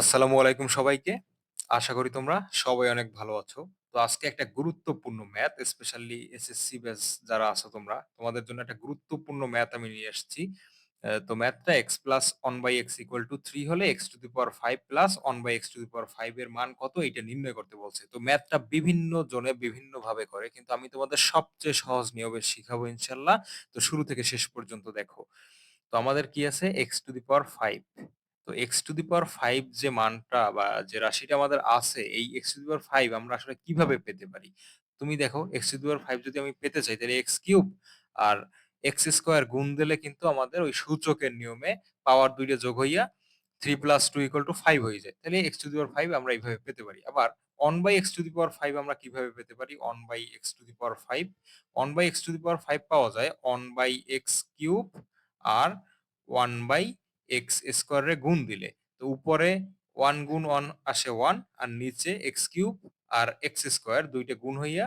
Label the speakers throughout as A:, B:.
A: আসসালামু আলাইকুম সবাইকে। আশা করি তোমরা সবাই অনেক ভালো আছো। তো আজকে একটা গুরুত্বপূর্ণ ম্যাথ স্পেশালি এসএসসি ব্যাচ যারা আছো তোমরা, তোমাদের জন্য একটা গুরুত্বপূর্ণ ম্যাথ আমি নিয়ে আসছি। তো ম্যাথটা x plus one by x equal to three হলে x to the power five plus one by x to the power five এর মান কত এটা নির্ণয় করতে বলছে। তো ম্যাথটা বিভিন্ন জনে বিভিন্নভাবে করে কিন্তু আমি তোমাদের সবচেয়ে সহজ নিয়মে শিখাবো ইনশাল্লাহ তো শুরু থেকে শেষ পর্যন্ত দেখো। তো আমাদের কি আছে এক্স টু দি পাওয়ার 5 তো x to the power five যে মানটা বা যে রাশিটা আমাদের আছে, এই এক্স টু দি পাওয়ার 5 আমরা আসলে কীভাবে পেতে পারি? তুমি দেখো এক্স টু দি পাওয়ার 5 যদি আমি পেতে চাই, তাহলে এক্স কিউব আর x স্কোয়ার গুণ দিলে কিন্তু আমাদের ওই সূচকের নিয়মে পাওয়ার দুইটা যোগ হইয়া three plus two equal to 5 হয়ে যায়। তাহলে x to the power five আমরা এইভাবে পেতে পারি। আবার one by x to the power five আমরা কীভাবে পেতে পারি? One by x to the power 5 1/x to the power five পাওয়া যায় অন বাই এক্স কিউব আর 1/x স্কয়ারে গুণ দিলে। তো উপরে ওয়ান গুণ ওয়ান আসে ওয়ান আর নিচে x কিউব আর এক্স স্কয়ার ২ টা গুণ হইয়া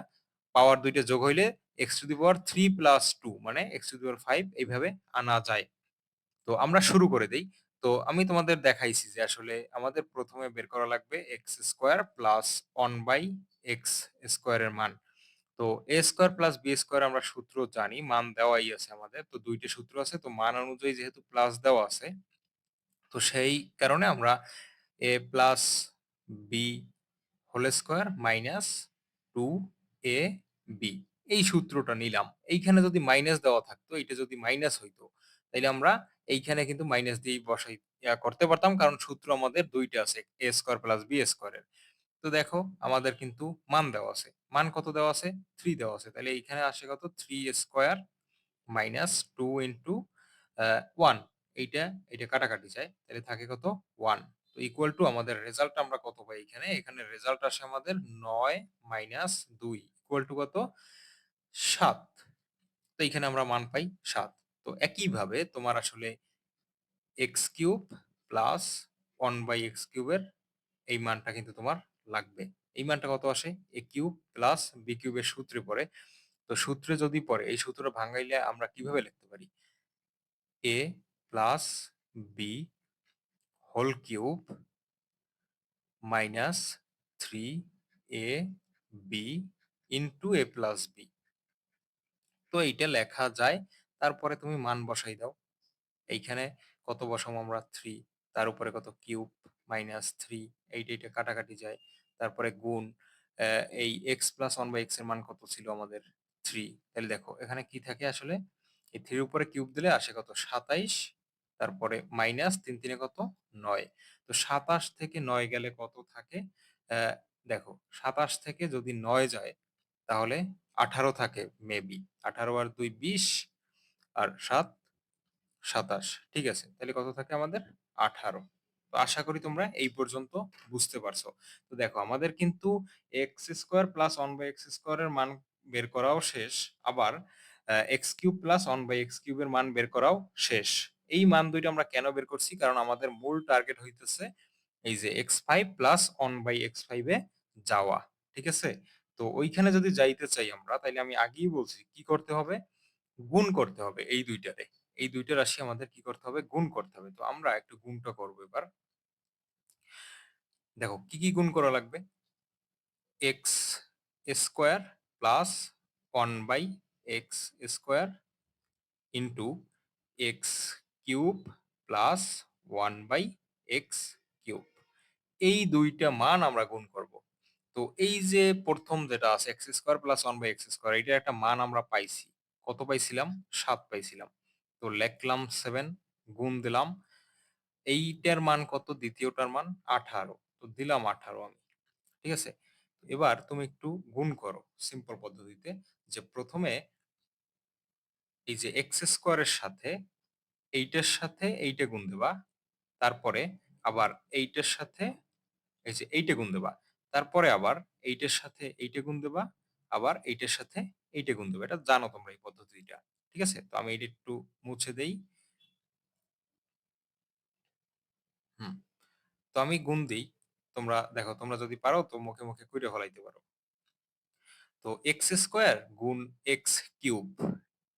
A: পাওয়ার দুইটা যোগ হইলে x to the power 3 plus two মানে x টু দি পাওয়ার 5 এইভাবে আনা যায়। তো আমরা শুরু করে দেই। তো আমি তোমাদের দেখাইছি যে আসলে আমাদের প্রথমে বের করা লাগবে x square plus one by x স্কোয়ারের মান। তো a square plus b square আমরা সূত্র জানি, মান দেওয়াই আছে আমাদের। তো ২ টা সূত্র আছে। তো মান অনুযায়ী যেহেতু প্লাস দেওয়া আছে, তো সেই কারণে আমরা a plus b whole square minus two a b এই সূত্রটা নিলাম। এইখানে যদি মাইনাস দেওয়া থাকতো, এইটা যদি মাইনাস হইতো, তাইলে আমরা এইখানে কিন্তু মাইনাস দিয়ে বসাই করতে পারতাম। কারণ সূত্র আমাদের দুইটা আছে। এ স্কোয়ার প্লাস b স্কয়ারের। তো দেখো আমাদের কিন্তু মান দেওয়া আছে। মান কত দেওয়া আছে? থ্রি দেওয়া আছে। তাহলে এইখানে আসে কত? থ্রি স্কোয়ার মাইনাস 2 ইনটু 1 এইটা, এইটা কাটাকাটি যায়। তাহলে থাকে কত? ওয়ান তো ইকুয়াল টু আমাদের রেজাল্ট আমরা কত পাই এখানে? এখানে রেজাল্ট আসে আমাদের নয় মাইনাস দুই ইকুয়াল টু কত? সাত তো এইখানে আমরা মান পাই সাত তো একইভাবে তোমার আসলে x কিউব প্লাস 1/x কিউবের এই মানটা কিন্তু তোমার লাগবে। এই মানটা কত আসে? a কিউব প্লাস বি কিউবের সূত্রে পড়ে। তো সূত্রে যদি পড়ে এই সূত্রটা ভাঙাইলে আমরা কীভাবে লিখতে পারি? a plus b whole cube minus 3ab into a plus b তো এইটা লেখা যায়। তারপরে তুমি মান বসাই দাও। এইখানে কত বসাবো আমরা থ্রি তার উপরে কত কিউব মাইনাস থ্রি এইটা, এইটা কাটাকাটি যায়। তারপরে গুণ এই এক্স প্লাস 1/x এর মান কত ছিল আমাদের? থ্রি তাহলে দেখো, এখানে কি থাকে আসলে? এই থ্রির উপরে কিউব দিলে আসে কত? ২৭ তারপরে মাইনাস ৩ ৩ এ কত? নয় তো ২৭ থেকে নয় গেলে কত থাকে? দেখো ২৭ থেকে যদি নয় যায়, তাহলে ১৮ থাকে মেবি। ১৮ আর ২ ২০ আর ৭ ২৭ ঠিক আছে। তাহলে কত থাকে আমাদের? ১৮ তো আশা করি তোমরা এই পর্যন্ত বুঝতে পারছ। তো দেখো, আমাদের কিন্তু এক্স স্কোয়ার প্লাস 1/x স্কয়ারের মান বের করাও শেষ। আবার x কিউব প্লাস 1/x কিউবের মান বের করাও শেষ। এই মান দুইটা আমরা কেন বের করছি? কারণ আমাদের মূল টার্গেট হইতেছে এই যে এক্স ফাইভ প্লাস 1/x5 এ যাওয়া। ঠিক আছে? তো ওইখানে যদি যাইতে চাই আমরা, তাইলে আমি আগেই বলছি, কি করতে হবে? গুণ করতে হবে এই ২ টারে। এই দুইটা রাশি আমাদের কি করতে হবে? গুণ করতে হবে। তো আমরা একটু গুণটা করব এবার। দেখো কি, কি গুণ করা লাগবে? x square plus 1/x square into x cube plus 1/x cube. এই দুইটা মান আমরা গুণ করব। তো এই যে প্রথম যেটা আছে x square plus 1/x square এইটার একটা মান আমরা পাইছি। কত পাইছিলাম? ৭ পাইছিলাম। তো লেখলাম 7 গুণ দিলাম। এইটার মান কত? দ্বিতীয়টার মান ১৮ তো দিলাম ১৮ আমি। ঠিক আছে? এবার তুমি একটু গুণ করো সিম্পল পদ্ধতিতে যে ১ম এ এই যে x স্কয়ারের সাথে এইটার সাথে এইটা গুণ দিবা। তারপরে আবার এইটার সাথে এই যে এইটা গুণ দিবা। তারপরে আবার এইটার সাথে এইটা গুণ দিবা। আবার এইটার সাথে এইটা গুণ দিবা। এটা জানো তোমরা এই পদ্ধতিটা। ঠিক আছে? তো আমি এটা একটু মুছে দেই। হুম। তো আমি গুণ দেই। তোমরা দেখো তোমরা যদি পারো তো মুখে, মুখে কইরা ফেলাইতে পারো। তো x স্কয়ার গুণ x কিউব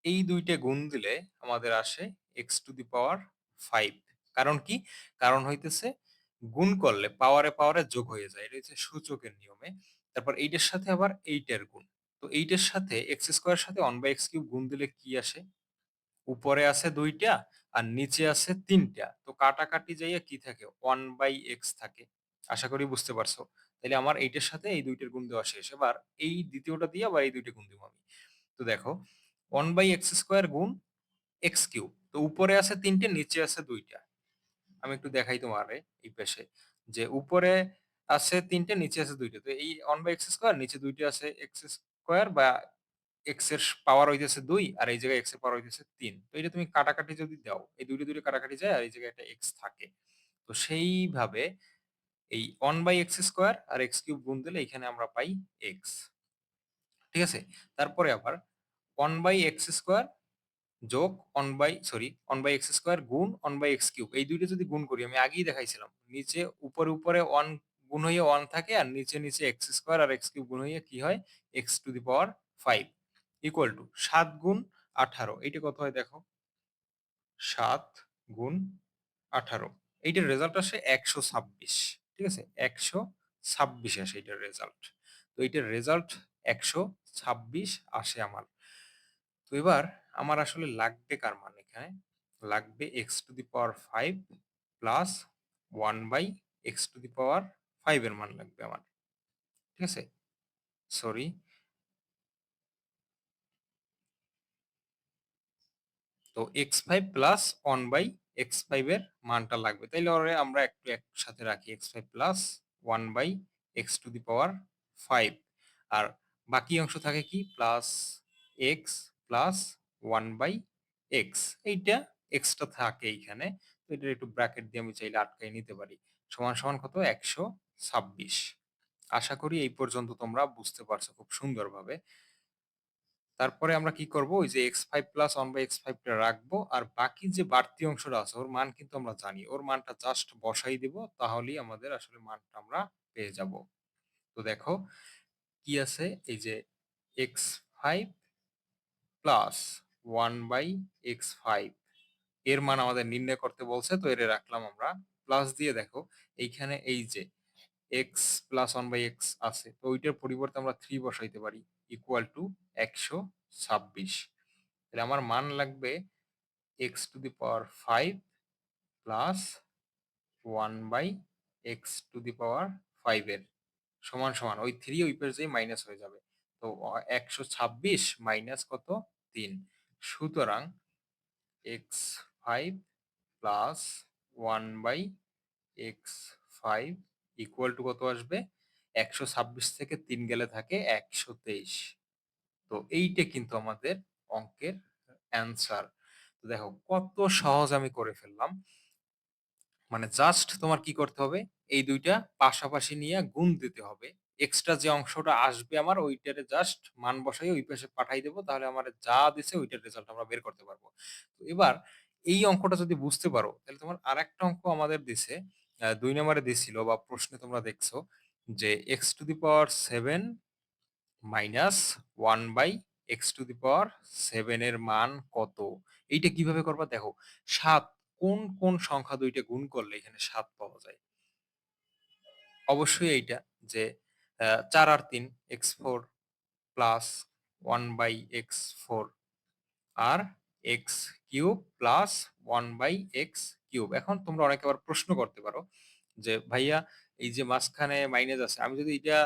A: এই দুইটা গুণ দিলে আমাদের আসে x টু দি পাওয়ার 5 কারণ কি? কারণ হইতেছে গুণ করলে পাওয়ারে, পাওয়ারে যোগ হয়ে যায়। এটা হচ্ছে সূচকের নিয়মে। তারপর এইটার সাথে আবার এইটার গুণ। তো এইটার সাথে x স্কয়ার সাথে 1/x³ গুণ দিলে কি আসে? উপরে আছে দুইটা আর নিচে আছে ৩ টা। তো কাটাকাটি যাইয়া কি থাকে? ওয়ান বাই এক্স থাকে। আশা করি বুঝতে পারছ। তাহলে আমার এইটার সাথে এই ২ টার গুণ দেওয়া শেষ। এবার এই দ্বিতীয়টা দিয়ে আবার এই ২ টা গুণ দিব আমি। তো দেখো 1/x² গুণ x³ তো উপরে আছে ৩ টে নিচে আছে দুইটা আমি একটু দেখাই তোমারে এই পাশে যে উপরে আছে ৩ টে নিচে আছে দুইটা তো এই 1/x² নিচে ২ টা আছে x² বা x এর পাওয়ার হইতেছে দুই আর এই জায়গায় x এর পাওয়ার হইতেছে তিন তো এটা তুমি কাটাকাটি যদি দাও, এই ২ টা ২ টা কাটাকাটি যায় আর এই জায়গায় একটা এক্স থাকে। তো সেইভাবে এই 1/x² আর x³ গুণ দিলে এখানে আমরা পাই এক্স ঠিক আছে? তারপরে আবার 1/x² যোগ 1 সরি 1/x² গুণ 1/x³ এই ২ টা যদি গুণ করি আমি আগেই দেখাইছিলাম। নিচে উপরে, উপরে 1 গুণ হয়ে 1 থাকে আর নিচে, নিচে এক্স স্কোয়ার আর x³ গুণ হয়ে কি হয়? X to the power five equal to সাত গুণ ১৮ এইটা কত হয় দেখো? সাত গুণ ১৮ এইটার রেজাল্ট আসে ১২৬ ঠিক আছে? ১২৬ আসে এইটার রেজাল্ট। তো এইটার রেজাল্ট ১২৬ আসে আমার। তো এবার আমার আসলে লাগবে কার মান এখানে? লাগবে x to the power five plus 1/x⁵ এর মান লাগবে আমার। ঠিক আছে? সরি। তো x5 প্লাস 1/x5 এর মানটা লাগবে। তাইলে ওরে আমরা একটু একসাথে রাখি x5 প্লাস 1/x⁵ আর বাকি অংশ থাকে কি? প্লাস x প্লাস 1/x এইটা x টা থাকে এইখানে। তো এটা একটু ব্র্যাকেট দিয়ে আমি চাইলে আটকায় নিতে পারি। সমান, সমান কত? ১২৬ আশা করি এই পর্যন্ত তোমরা বুঝতে পারছ খুব সুন্দরভাবে। তারপরে আমরা কি করব? ওই যে এক্স ফাইভ প্লাস 1/x5 টা রাখব আর বাকি যে বাড়তি অংশটা আছে, ওর মান কিন্তু আমরা জানি। ওর মানটা জাস্ট বসাই দিব, তাহলেই আমাদের আসলে মানটা আমরা পেয়ে যাব। তো দেখো, কি আছে? এই যে এক্স ফাইভ প্লাস 1/x5 এর মান আমাদের নির্ণয় করতে বলছে, তো এরে রাখলাম আমরা। প্লাস দিয়ে দেখো, এইখানে এই যে x প্লাস 1/x আছে। তো ওইটার পরিবর্তে আমরা 3 বসাইতে পারি ইকুয়াল টু ১২৬ তাহলে আমার মান লাগবে x⁵ প্লাস 1/x⁵ এর সমান, সমান ওই 3 ওই পাশে মাইনাস হয়ে যাবে। তো অ ১২৬ মাইনাস কত? ৩ সুতরাং x5 plus 1/x5 equal to কত আসবে? ১২৬ থেকে ৩ গেলে থাকে ১২৩ তো এইটা কিন্তু আমাদের অঙ্কের অ্যান্সার। তো দেখো, কত সহজ আমি করে ফেললাম। মানে জাস্ট তোমার কি করতে হবে? এই ২ টা পাশাপাশি নিয়ে গুণ দিতে হবে। এক্সট্রা যে অংশটা আসবে আমার, ওইটারে জাস্ট মান বসাই, ওই পাশে পাঠাই দেব। তাহলে আমার যা দিছে ওইটার রেজাল্ট আমরা বের করতে পারব। তো এবার এই অঙ্কটা যদি বুঝতে পারো, তাহলে তোমার আরেকটা অঙ্ক আমাদের দিছে। আ ২ নম্বরে দিছিল বা প্রশ্নে তোমরা দেখছ যে x to the power seven minus 1/x⁷ এর মান কত? এইটা কীভাবে করবা? দেখো সাত কোন, কোন সংখ্যা দুইটা গুণ করলে এখানে সাত পাওয়া যায়? অবশ্যই এইটা যে আ ৪ আর ৩ x4 প্লাস 1/x4 আর x³ প্লাস 1/x³ এখন তোমরা অনেকে আবার প্রশ্ন করতে পারো যে, "ভাইয়া এই যে মাঝখানে মাইনাস আছে, আমি যদি এটা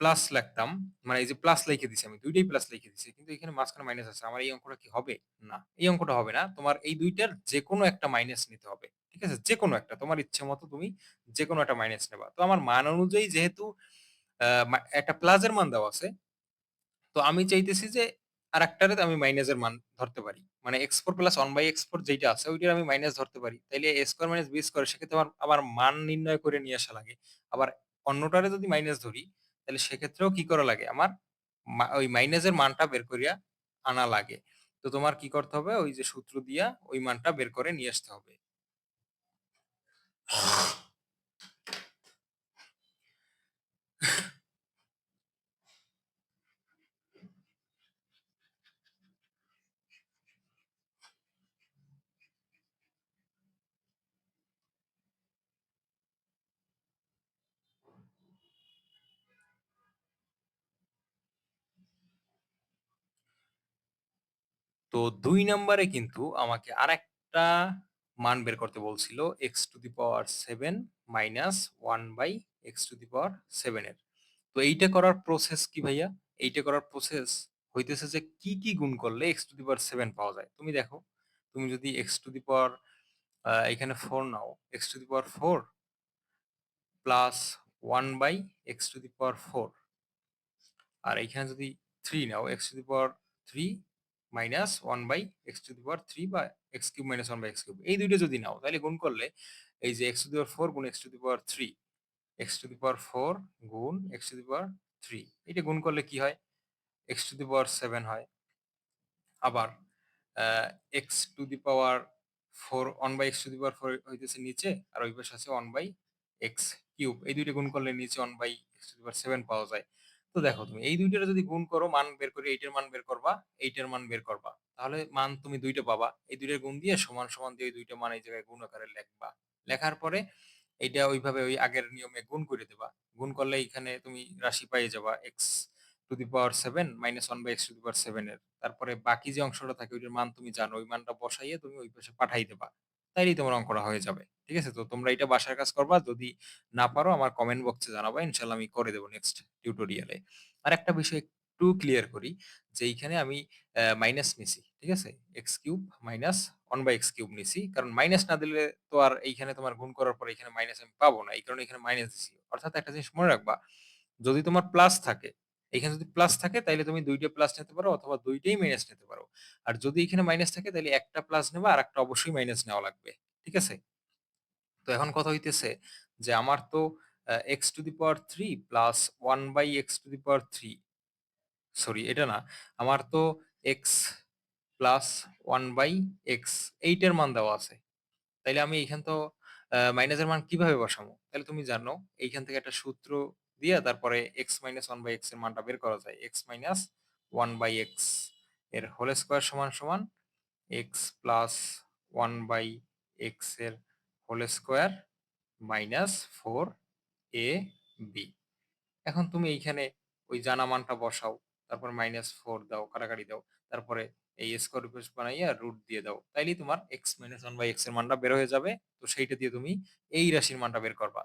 A: প্লাস লিখতাম, মানে এই যে প্লাস লিখে দিছি আমি দুইটাই প্লাস লিখে দিছি। কিন্তু এখানে মাঝখানে মাইনাস আছে। আমার এই অঙ্কটা কি হবে? না। এই অঙ্কটা হবে না। তোমার এই ২ টার যেকোনো একটা মাইনাস নিতে হবে। ঠিক আছে? যেকোনো একটা। তোমার ইচ্ছে মতো তুমি যেকোনো একটা মাইনাস নেবা। তো আমার মান অনুযায়ী যেহেতু একটা প্লাসের মান দেওয়া আছে। তো আমি চাইতেছি যে আরেকটারে আমি মাইনাসের মান ধরতে পারি। মানে x4 প্লাস 1/x4 যেইটা আছে, ওইটার আমি মাইনাস ধরতে পারি। তাইলে a square minus b square সেক্ষেত্রে আমার আবার মান নির্ণয় করে নিয়ে আসা লাগে। আবার অন্যটারে যদি মাইনাস ধরি তাহলে সেক্ষেত্রেও কি করা লাগে? আমার ওই মাইনাসের মানটা বের করিয়া আনা লাগে। তো তোমার কি করতে হবে? ওই যে সূত্র দিয়া ওই মানটা বের করে নিয়ে আসতে হবে। তো ২ নাম্বারে কিন্তু আমাকে আরেকটা মান বের করতে বলছিল x to the power 7 minus 1 by x to the power 7 এর। তো এইটা করার প্রসেস কি ভাইয়া? এইটা করার প্রসেস হইতেছে যে কি, কি গুণ করলে x টু দি পাওয়ার 7 পাওয়া যায়? তুমি দেখো, তুমি যদি x টু দি পাওয়ার এখানে 4 নাও, x to the power 4 plus 1 by x to the power 4 আর এইখানে যদি 3 নাও x to the power 3 minus one by x to the power 3 বা x cube minus one by x cube. এই ২ টা যদি নাও তাহলে গুণ করলে এই যে এক্স টু দি পাওয়ার 4 গুণ x to the power 3, x to the power 4 গুণ এক্স টু দি পাওয়ার 3 এটা গুণ করলে কি হয়? এক্স টু দি পাওয়ার 7 হয়। আবার x to the power 4 1 by x to the power 4 হইতেছে নিচে আর ওই পাশে আছে ওয়ান বাই এক্স কিউব। এই ২ টা গুণ করলে নিচে one by x to the power 7 পাওয়া যায়। তো দেখো তুমি এই ২ টারে যদি গুণ করো মান বের করে এইটার মান বের করবা, এইটার মান বের করবা। তাহলে মান তুমি ২ টা পাবা। এই ২ টার গুণ দিয়ে সমান, সমান দিয়ে ২ মান এই জায়গায় গুণ আকারে লেখবা। লেখার পরে এইটা ওইভাবে ওই আগের নিয়মে গুণ করে দেবা গুণ করলে এখানে তুমি রাশি পেয়ে যাবা x to the power 7 minus 1 by x to the power 7 এর। তারপরে বাকি যে অংশটা থাকে ওইটার মান তুমি জানো। ওই মানটা বসাইয়ে তুমি ওই পাশে পাঠাই দিবা। তাইলেই তোমার অঙ্কটা হয়ে যাবে। ঠিক আছে? তো তোমরা এটা বাসার কাজ করবা। যদি না পারো আমার কমেন্ট বক্সে জানাবা। ইনশাআল্লাহ আমি করে দেব নেক্সট টিউটোরিয়ালে। আর একটা বিষয় একটু ক্লিয়ার করি যে এইখানে আমি মাইনাস নিছি। ঠিক আছে? x cube minus 1 by x cube নিছি। কারণ মাইনাস না দিলে তো আর এইখানে তোমার গুণ করার পরে এখানে মাইনাস আমি পাবো না। এই কারণে এখানে মাইনাস দিছি। অর্থাৎ একটা জিনিস মনে রাখবা, যদি তোমার প্লাস থাকে, এখানে যদি প্লাস থাকে, তাইলে তুমি দুইটা প্লাস নিতে পারো অথবা ২ টাই মাইনাস নিতে পারো। আর যদি এখানে মাইনাস থাকে তাহলে একটা প্লাস নেবা আর একটা অবশ্যই মাইনাস নেওয়া লাগবে। ঠিক আছে? তো এখন কথা হইতেছে যে আমার তো x to the power 3 plus 1 by x to the power 3 sorry এটা না। আমার তো x প্লাস 1 বাই x এইটার মান দেওয়া আছে। তাইলে আমি এইখান তো মাইনাসের মান কীভাবে বসাবো? তাহলে তুমি জানো, এইখান থেকে একটা সূত্র দিয়া তারপরে x মাইনাস ওয়ান বাই এক্সের মানটা বের করা যায়। x মাইনাস ওয়ান বাই এক্সের হোল স্কোয়ার সমান, সমান x প্লাস ওয়ান বাই এক্সের whole square minus four a b এখন তুমি এইখানে ওই জানা মানটা বসাও। তারপর মাইনাস ফোর দাও, কাটাকাটি দাও। তারপরে এই স্কোয়ার রুট বানাইয়া রুট দিয়ে দাও। তাইলে তোমার এক্স মাইনাস ওয়ান বাই এক্সের মানটা বের হয়ে যাবে। তো সেইটা দিয়ে তুমি এই রাশির মানটা বের করবা।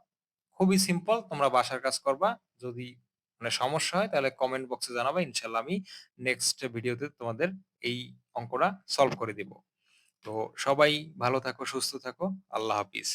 A: খুবই সিম্পল তোমরা বাসার কাজ করবা। যদি মানে সমস্যা হয় তাহলে কমেন্ট বক্সে জানাবা। ইনশাআল্লাহ আমি নেক্সট ভিডিওতে তোমাদের এই অঙ্কটা সলভ করে দিব। তো সবাই ভালো থাকো, সুস্থ থাকো। আল্লাহ হাফিজ।